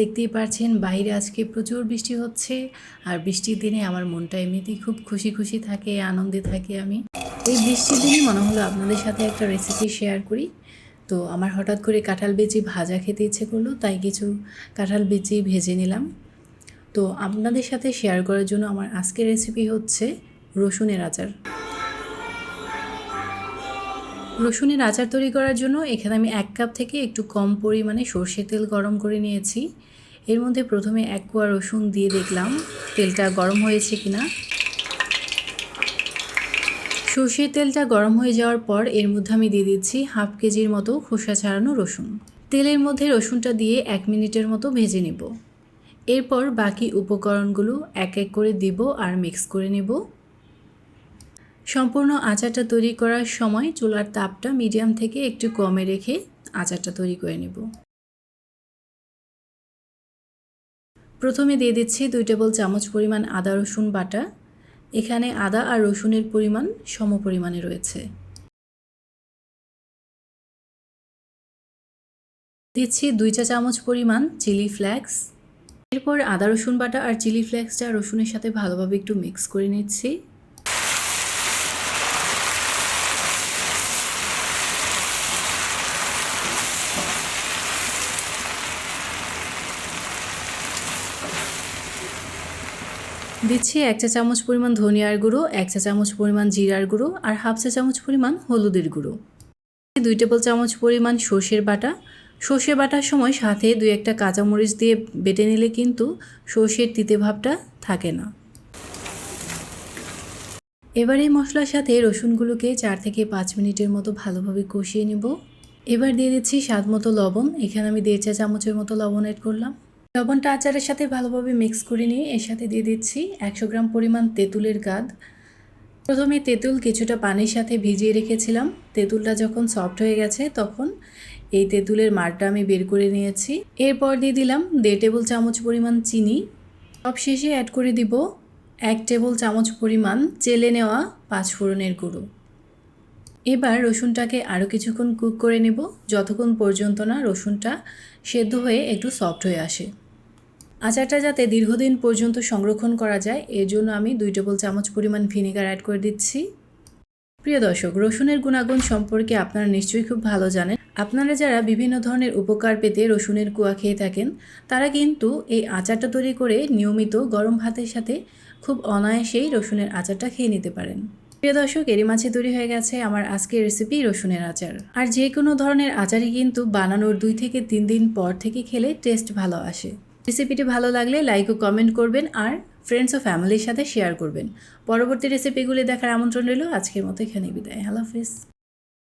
দেখতেই পারছেন, বাইরে আজকে প্রচুর বৃষ্টি হচ্ছে। আর বৃষ্টির দিনে আমার মনটা এমনিতেই খুব খুশি খুশি থাকে, আনন্দে থাকে আমি। এই বৃষ্টির দিনে মনে হলো আপনাদের সাথে একটা রেসিপি শেয়ার করি। তো আমার হঠাৎ করে কাঁঠাল বেচি ভাজা খেতে ইচ্ছে করল, তাই কিছু কাঁঠাল বেচি ভেজে নিলাম। তো আপনাদের সাথে শেয়ার করার জন্য আমার আজকের রেসিপি হচ্ছে রসুনের আচার। রসুনের আচার তৈরি করার জন্য এখানে আমি এক কাপ থেকে একটু কম পরিমাণে সর্ষে তেল গরম করে নিয়েছি। এর মধ্যে প্রথমে এক কোয়া রসুন দিয়ে দেখলাম, তেলটা গরম হয়েছে কিনা। সর্ষের তেলটা গরম হয়ে যাওয়ার পর এর মধ্যে আমি দিয়ে দিচ্ছি হাফ কেজির মতো খোসা ছাড়ানো রসুন। তেলের মধ্যে রসুনটা দিয়ে এক মিনিটের মতো ভেজে নেব। এরপর বাকি উপকরণগুলো এক এক করে দিব আর মিক্স করে নেব। সম্পূর্ণ আচারটা তৈরি করার সময় চুলার তাপটা মিডিয়াম থেকে একটু কমে রেখে আচারটা তৈরি করে নেব। প্রথমে দিয়ে দিচ্ছি দুই টেবিল চামচ পরিমাণ আদা, রসুন বাটা। এখানে আদা আর রসুনের পরিমাণ সম পরিমাণে রয়েছে। দিচ্ছি দুই চা চামচ পরিমাণ চিলি ফ্লেক্স। এরপর আদা, রসুন বাটা আর চিলি ফ্লেক্সটা রসুনের সাথে ভালোভাবে একটু মিক্স করে নিচ্ছি। দিচ্ছি এক চা চামচ পরিমাণ ধনিয়ার গুঁড়ো, এক চা চামচ পরিমাণ জিরার গুঁড়ো আর হাফ চা চামচ পরিমাণ হলুদের গুঁড়ো। দুই টেবিল চামচ পরিমাণ সর্ষের বাটা। সর্ষে বাটার সময় সাথে দুই একটা কাঁচামরিচ দিয়ে বেটে নিলে কিন্তু সর্ষের তিতে ভাবটা থাকে না। এবার এই মশলার সাথে রসুনগুলোকে চার থেকে পাঁচ মিনিটের মতো ভালোভাবে কষিয়ে নেব। এবার দিয়ে দিচ্ছি স্বাদ মতো লবণ। এখানে আমি দেড় চা চামচের মতো লবণ এড করলাম। লবণটা আচারের সাথে ভালোভাবে মিক্স করে নিয়ে এর সাথে দিয়ে দিচ্ছি একশো গ্রাম পরিমাণ তেঁতুলের গাদ। প্রথমে তেঁতুল কিছুটা পানির সাথে ভিজিয়ে রেখেছিলাম। তেঁতুলটা যখন সফট হয়ে গেছে তখন এই তেঁতুলের মারটা আমি বের করে নিয়েছি। এরপর দিয়ে দিলাম দেড় টেবিল চামচ পরিমাণ চিনি। সব শেষে অ্যাড করে দিব এক টেবিল চামচ পরিমাণ চেলে নেওয়া পাঁচফোড়নের গুঁড়ো। এবার রসুনটাকে আরও কিছুক্ষণ কুক করে নেব। যতক্ষণ পর্যন্ত না রসুনটা সেদ্ধ হয়ে একটু সফট হয়ে আসে। আচারটা যাতে দীর্ঘদিন পর্যন্ত সংরক্ষণ করা যায়, এর জন্য আমি দুই টেবিল চামচ পরিমাণ ভিনেগার অ্যাড করে দিচ্ছি। প্রিয় দর্শক, রসুনের গুণাগুণ সম্পর্কে আপনারা নিশ্চয়ই খুব ভালো জানেন। আপনারা যারা বিভিন্ন ধরনের উপকার পেতে রসুনের কুয়া খেয়ে থাকেন, তারা কিন্তু এই আচারটা তৈরি করে নিয়মিত গরম ভাতের সাথে খুব অনায়াসেই রসুনের আচারটা খেয়ে নিতে পারেন। প্রিয় দর্শক, এরই মাঝে তৈরি হয়ে গেছে আমার আজকের রেসিপি রসুনের আচার। আর যে কোনো ধরনের আচারই কিন্তু বানানোর দুই থেকে তিন দিন পর থেকে খেলে টেস্ট ভালো আসে। রেসিপিটি ভালো লাগলে লাইক ও কমেন্ট করবেন আর ফ্রেন্ডস ও ফ্যামিলির সাথে শেয়ার করবেন। পরবর্তী রেসিপিগুলি দেখার আমন্ত্রণ রইল আজকের মতো এখানে বিদায়। হ্যালো হাফিজ।